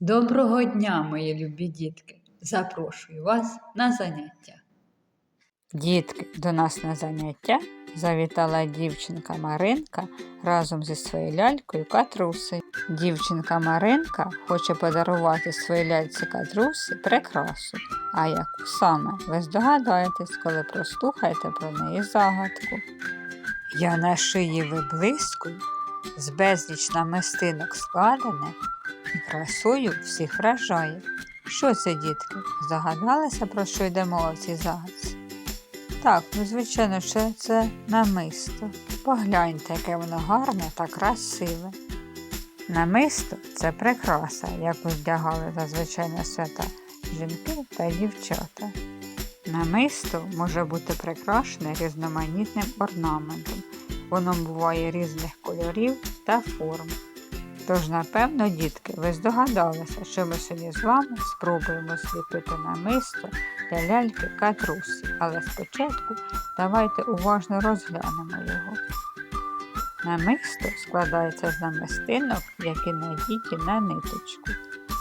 Доброго дня, мої любі дітки! Запрошую вас на заняття. Дітки, до нас на заняття завітала дівчинка Маринка разом зі своєю лялькою Катрусею. Дівчинка Маринка хоче подарувати своїй ляльці Катрусі прикрасу. А яку саме ви здогадаєтесь, коли прослухаєте про неї загадку. Я на шиї виблискую, з безліч намистинок складене і красою всіх вражає. Що це, дітки? Здогадалися, про що йде мова в цій загадці? Так, ну звичайно, що це намисто. Погляньте, яке воно гарне та красиве. Намисто це прикраса, яку вдягали зазвичай на свята жінки та дівчата. Намисто може бути прикрашене різноманітним орнаментом. Воно буває різних кольорів та форм. Тож, напевно, дітки, ви здогадалися, що ми сьогодні з вами спробуємо зліпити намисто для ляльки катрусі. Але спочатку давайте уважно розглянемо його. Намисто складається з намистинок, які надіті на ниточку.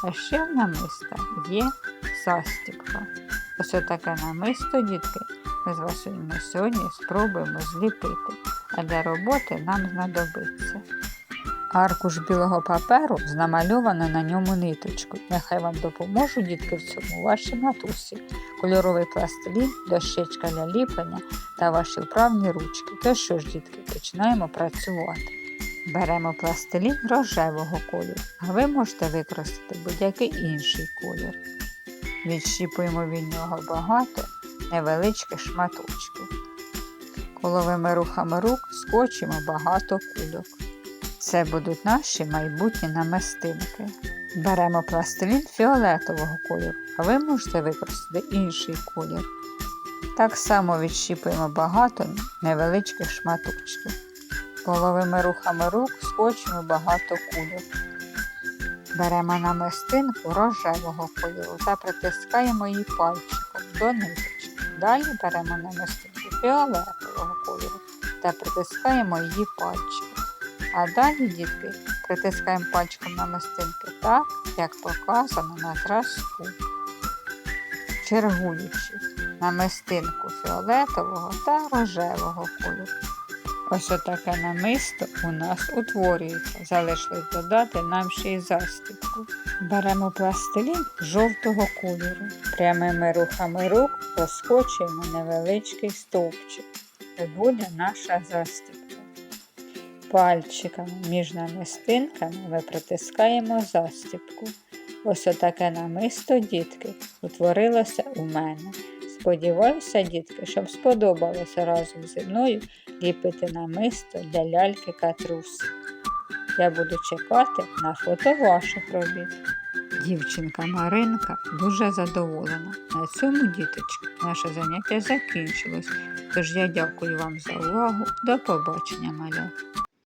А ще в намиста є застібка. Ось таке намисто, дітки, ми з вами сьогодні спробуємо зліпити, а для роботи нам знадобиться. Аркуш білого паперу з намальовано на ньому ниточкою. Нехай вам допоможуть дітки в цьому ваші матусі, кольоровий пластилін, дощечка для ліплення та ваші вправні ручки. То що ж, дітки, починаємо працювати. Беремо пластилін рожевого кольору, а ви можете використати будь-який інший колір. Відщіпуємо від нього багато невеличких шматочків. Коловими рухами рук скочимо багато кульок. Це будуть наші майбутні намистинки. Беремо пластилін фіолетового кольору, а ви можете використати інший колір. Так само відщіпуємо багато невеличких шматочків. Половими рухами рук скочимо багато кульок. Беремо намистинку рожевого кольору та притискаємо її пальчиком до ниточки. Далі беремо намистинку фіолетового кольору та притискаємо її пальчиком. А далі, дітки, притискаємо пальчиком намистинки так, як показано на зразку, чергуючи намистинку фіолетового та рожевого кольору. Ось отаке намисто у нас утворюється. Залишилось додати нам ще й застібку. Беремо пластилін жовтого кольору. Прямими рухами рук проскочуємо невеличкий стовпчик. Це буде наша застібка. Пальчиками між намистинками ми притискаємо застібку. Ось отаке намисто, дітки, утворилося у мене. Сподіваюся, дітки, щоб сподобалося разом зі мною ліпити намисто для ляльки катруси. Я буду чекати на фото ваших робіт. Дівчинка Маринка дуже задоволена. На цьому, діточки, наше заняття закінчилось. Тож я дякую вам за увагу. До побачення, малят!